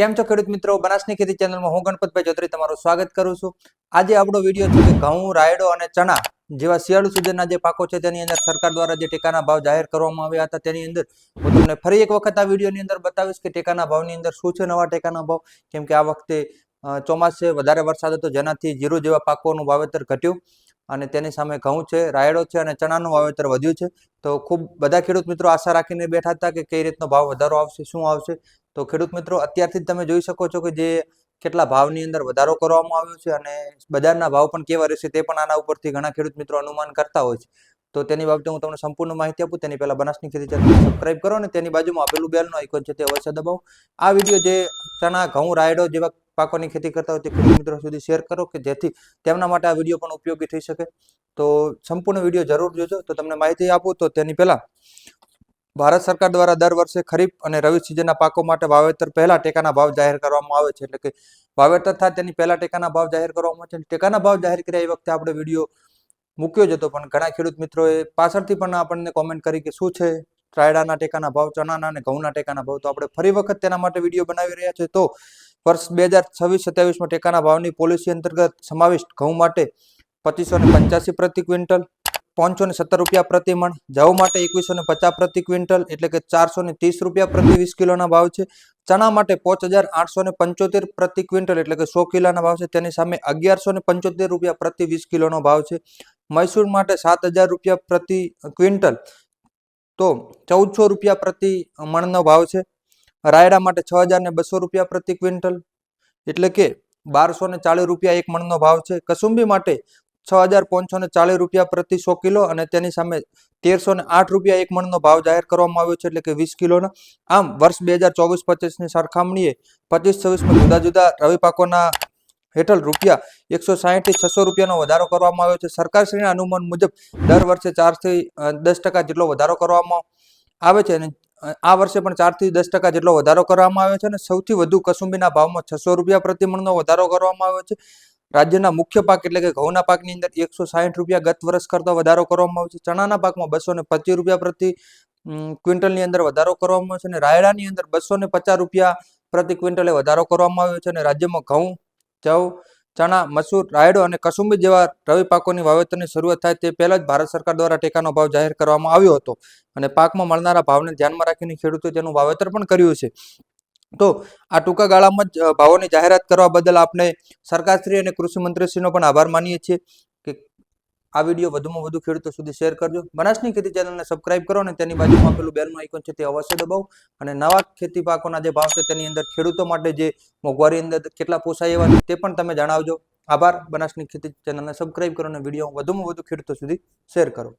કેમ છો ખેડૂત મિત્રો? બનાસની ખેતી ચેનલમાં હું ગણપતભાઈ ચૌધરી તમારું સ્વાગત કરું છું. આજે આપણો વીડિયો છે ઘઉં, રાયડો અને ચણા જેવા શિયાળુ સુધીના જે પાકો છે તેની અંદર સરકાર દ્વારા જે ટેકાના ભાવ જાહેર કરવામાં આવ્યા હતા તેની અંદર હું તમને ફરી એક વખત આ વિડીયોની અંદર બતાવીશ કે ટેકાના ભાવની અંદર શું છે નવા ટેકાના ભાવ. કેમ કે આ વખતે ચોમાસે વધારે વરસાદ હતો જેનાથી જીરું જેવા પાકોનું વાવેતર ઘટ્યું. અને તેની સામે ઘઉં છે, રાયડો છે અને ચણાનું વાવેતર વધ્યું છે. તો ખૂબ બધા ખેડૂત મિત્રો આશા રાખીને બેઠા હતા કે કઈ રીતનો ભાવ વધારો આવશે, શું આવશે. તો ખેડૂત મિત્રો, અત્યારથી જ તમે જોઈ શકો છો કે જે કેટલા ભાવની અંદર વધારો કરવામાં આવ્યો છે અને બજારના ભાવ પણ કેવા રહેશે તે પણ આના ઉપરથી ઘણા ખેડૂત મિત્રો અનુમાન કરતા હોય છે. તો તેની બાબતે હું તમને સંપૂર્ણ માહિતી આપું. તેની પહેલાં બનાસની ખેતી ચેનલ સબસ્ક્રાઇબ કરો અને તેની બાજુમાં આપેલું બેલનું આઇકોન છે તે અવશ્ય દબાવો. આ વીડિયો જે ચણા, ઘઉં, રાયડો જેવા પાકોની ખેતી કરતા હોય તે ખેડૂત મિત્રો સુધી શેર કરો કે જેથી તેમના માટે આ વીડિયો પણ ઉપયોગી થઈ શકે. તો સંપૂર્ણ વીડિયો જરૂર જોજો. તો તમને માહિતી આપું તો તેની પહેલા ભારત સરકાર દ્વારા દર વર્ષે ખરીફ અને રવિ સિઝનના પાકો માટે વાવેતર પહેલા ટેકાના ભાવ જાહેર કરવામાં આવે છે. એટલે કે વાવેતર થાય તેની પહેલા ટેકાના ભાવ જાહેર કરવામાં આવે છે. ટેકાના ભાવ જાહેર કર્યા એ વખતે આપણે વીડિયો મૂક્યો જ હતો. પણ ઘણા ખેડૂત મિત્રોએ પાછળથી પણ આપણને કોમેન્ટ કરી કે શું છે? રાયડાના ટેકાના ભાવ, ચણાના અને ઘઉંના ટેકાના ભાવ. તો આપણે ફરી વખત તેના માટે વીડિયો બનાવી રહ્યા છે. તો વર્ષ બે હજાર છવ્વીસ સત્યાવીસમાં ટેકાના ભાવની પોલિસી અંતર્ગત સમાવિષ્ટ ઘઉં માટે પચીસો ને પંચ્યાસી પ્રતિ ક્વિન્ટલ, પાંચસો ને સત્તર રૂપિયા પ્રતિ મણ, જવ માટે એકવીસો ને પચાસ પ્રતિ ક્વિન્ટલ એટલે કે ચારસો ને ત્રીસ રૂપિયા પ્રતિ વીસ કિલોના ભાવ છે. ચણા માટે પાંચ હજાર આઠસો ને પંચોતેર પ્રતિ ક્વિન્ટલ એટલે કે સો કિલોના ભાવ છે. તેની સામે અગિયારસો ને પંચોતેર રૂપિયા પ્રતિ વીસ કિલોનો ભાવ છે. મૈસૂર માટે સાત હજાર રૂપિયા પ્રતિ ક્વિન્ટલ તો ચૌદસો રૂપિયા પ્રતિ મણનો ભાવ છે. રાયડા માટે છ હજાર ને બસો રૂપિયા પ્રતિ ક્વિન્ટલ. એટલે કે બારસો ને ચાલીસ રૂપિયા એક મણનો ભાવ છે. કસુંબી માટે છ હજાર પાંચસો ને ચાલીસ રૂપિયા પ્રતિ સો કિલો અને તેની સામે તેરસો ને આઠ રૂપિયા એક મણનો ભાવ જાહેર કરવામાં આવ્યો છે. એટલે કે વીસ કિલોના. આમ વર્ષ બે હજાર ચોવીસ પચીસની સરખામણીએ પચીસ છવ્વીસમાં જુદા જુદા રવિ પાકોના હેઠળ રૂપિયા એકસો સાહીઠથી છસો રૂપિયાનો વધારો કરવામાં આવ્યો છે. સરકારશ્રીના અનુમાન મુજબ દર વર્ષે ચારથી દસ ટકા જેટલો વધારો કરવામાં આવે છે અને આ વર્ષે પણ ચારથી દસ ટકા જેટલો વધારો કરવામાં આવ્યો છે અને સૌથી વધુ કસુંબીના ભાવમાં છસો રૂપિયા પ્રતિ મણનો વધારો કરવામાં આવ્યો છે. રાજ્યના મુખ્ય પાક એટલે કે ઘઉંના પાકની અંદર એકસો સાહીઠ રૂપિયા ગત વર્ષ કરતા વધારો કરવામાં આવ્યો છે. ચણાના પાકમાં બસો ને પચીસ રૂપિયા પ્રતિ ક્વિન્ટલની અંદર વધારો કરવામાં આવ્યો છે અને રાયડાની અંદર બસો ને પચાસ રૂપિયા પ્રતિ ક્વિન્ટલે વધારો કરવામાં આવ્યો છે અને રાજ્યમાં ઘઉં, જવ ચણા મસૂર, રાયડો અને કસુંબી જેવા રવિ પાકોની વાવેતરની શરૂઆત થાય તે પહેલા જ ભારત સરકાર દ્વારા ટેકાનો ભાવ જાહેર કરવામાં આવ્યો હતો. અને પાકમાં મળનારા ભાવને ધ્યાનમાં રાખીને ખેડૂતોએ તેનું વાવેતર પણ કર્યું છે. તો આ ટૂંકા ગાળામાં જ ભાવોની જાહેરાત કરવા બદલ આપણે સરકારશ્રી અને કૃષિ મંત્રીશ્રીનો પણ આભાર માનીએ છીએ. આ વીડિયો વધુમાં વધુ ખેડૂતો સુધી શેર કરજો. બનાસની ખેતી ચેનલને સબસ્ક્રાઇબ કરો અને તેની બાજુમાં પેલું બેલનું આઇકોન છે તે અવશ્ય દબાવો. અને નવા ખેતી પાકોના જે ભાવ છે તેની અંદર ખેડૂતો માટે જે મોંઘવારી અંદર કેટલા પોસાય એવા તે પણ તમે જણાવજો. આભાર. બનાસની ખેતી ચેનલને સબસ્ક્રાઇબ કરો અને વીડિયો વધુમાં વધુ ખેડૂતો સુધી શેર કરો.